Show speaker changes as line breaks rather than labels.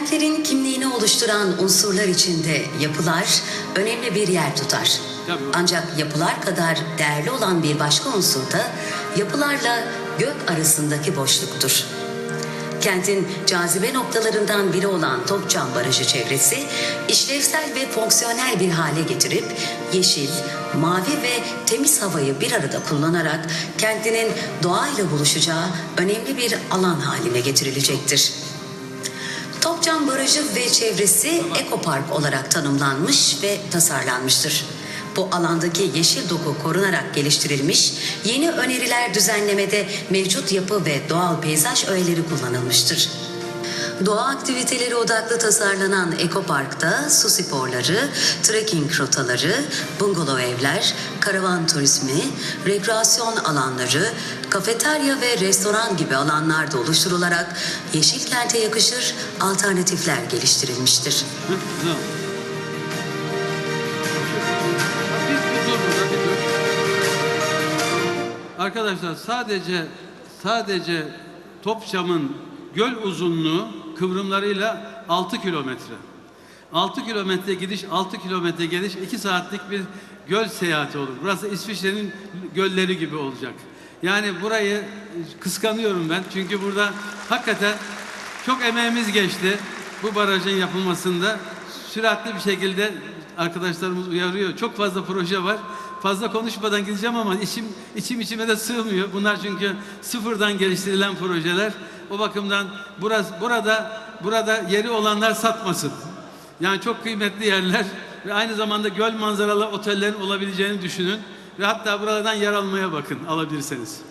Kentlerin kimliğini oluşturan unsurlar içinde yapılar önemli bir yer tutar. Ancak yapılar kadar değerli olan bir başka unsur da yapılarla gök arasındaki boşluktur. Kentin cazibe noktalarından biri olan Topçam Barajı çevresi işlevsel ve fonksiyonel bir hale getirip yeşil, mavi ve temiz havayı bir arada kullanarak kentinin doğayla buluşacağı önemli bir alan haline getirilecektir. Topçam Barajı ve çevresi ekopark olarak tanımlanmış ve tasarlanmıştır. Bu alandaki yeşil doku korunarak geliştirilmiş, yeni öneriler düzenlemede mevcut yapı ve doğal peyzaj öğeleri kullanılmıştır. Doğa aktiviteleri odaklı tasarlanan ekoparkta su sporları, trekking rotaları, bungalov evler, karavan turizmi, rekreasyon alanları, kafeterya ve restoran gibi alanlar da oluşturularak yeşil kente yakışır alternatifler geliştirilmiştir.
Arkadaşlar sadece sadece Topçam'ın göl uzunluğu kıvrımlarıyla 6 kilometre. 6 kilometre gidiş, 6 kilometre geliş, 2 saatlik bir göl seyahati olur. Burası İsviçre'nin gölleri gibi olacak. Yani burayı kıskanıyorum ben. Çünkü burada hakikaten çok emeğimiz geçti bu barajın yapılmasında. Süratli bir şekilde arkadaşlarımız uyarıyor. Çok fazla proje var. Fazla konuşmadan gideceğim ama içim içim içime de sığmıyor. Bunlar çünkü sıfırdan geliştirilen projeler. O bakımdan burası burada burada yeri olanlar satmasın. Yani çok kıymetli yerler ve aynı zamanda göl manzaralı otellerin olabileceğini düşünün ve hatta buralardan yer almaya bakın alabilirseniz.